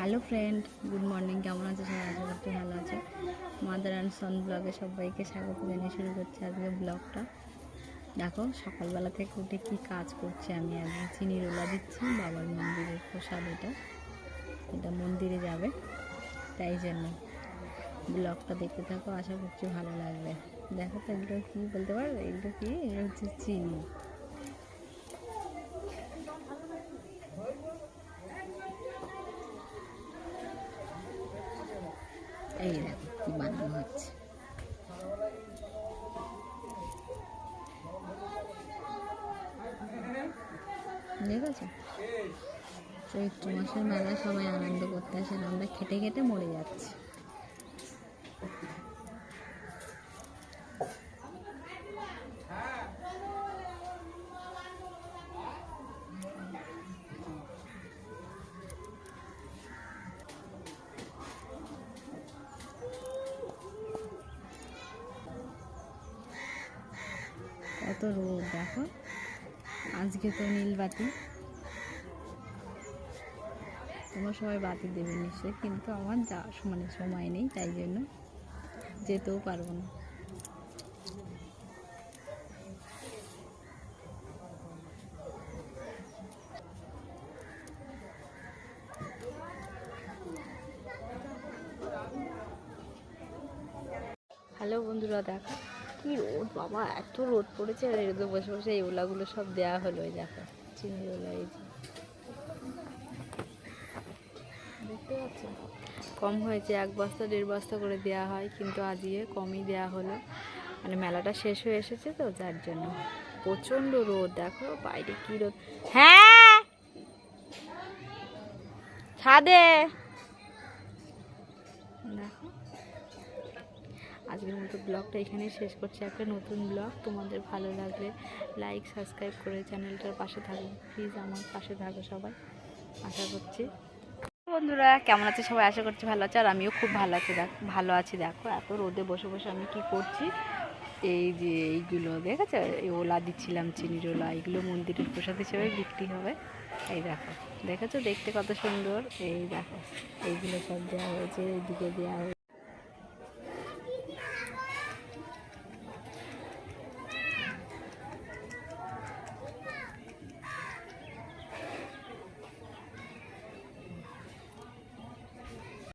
Hello friend good morning কেমন আছে সবাই? আশা করতে ভালো আছে। মাদার অ্যান্ড সন ব্লগে সবাইকে স্বাগত জানিয়ে শুরু করছি আজকে ব্লগটা দেখো, সকালবেলা থেকে উঠে কি কাজ করছি আমি? আজকে চিনি রোলা দিচ্ছি, বাবার মন্দিরের প্রসাদ এটা। এটা মন্দিরে যাবে, তাই জন্য। ব্লগটা দেখতে থাকো, আশা করছি ভালো লাগবে। দেখো তো এগুলো কী বলতে পারবে এগুলো কী? এগুলো হচ্ছে চিনি। এই দেখো কি বানানো হচ্ছে দেখেছ চৈত্র মাসের মেলা সবাই আনন্দ করতে আসেন আমরা খেটে খেটে মরে যাচ্ছি কত রোদ, দেখো। আজকে তো নীল বাতি। তোমার সবাই বাতি দেবে নিশ্চয়ই, কিন্তু আমার যা মানে সময় নেই, তাই জন্য যেতেও পারব না। হ্যালো বন্ধুরা, দেখো। কি রোদ, বাবা, এত রোদ পড়েছে আর রোদে বসে বসে এই ওলাগুলো সব দেওয়া হলো এই দেখো চিনি ওলা এই যে। দেখতে পাচ্ছ? কম হয়েছে, এক বস্তা, দেড় বস্তা করে দেওয়া হয়, কিন্তু আজকে কমই দেওয়া হলো। মানে মেলাটা শেষ হয়ে এসেছে তো, যার জন্য। প্রচণ্ড রোদ, দেখো বাইরে কি রোদ। হ্যাঁ! ছাদে দেখো আজকের মতো ব্লগটা এখানে শেষ করছি। একটা নতুন ব্লগ তোমাদের ভালো লাগলে লাইক সাবস্ক্রাইব করে চ্যানেলটার পাশে থাকো। প্লিজ আমার পাশে থাকো সবাই। আশা করছি বন্ধুরা, কেমন আছে সবাই? আশা করছি ভালো আছে, আর আমিও খুব ভালো আছি। দেখ, ভালো আছি, দেখো, এত রোদে বসে বসে আমি কি করছি? এই যে এইগুলো, দেখেছ? এই ওলা দিচ্ছিলাম, চিনির ওলা এইগুলো মন্দিরের প্রসাদ হিসেবে বিক্রি হবে। এই দেখো, দেখেছ? দেখতে কত সুন্দর। এই দেখো, এইগুলো সব দেওয়া হয়েছে, এইদিকে দেওয়া হয়েছে।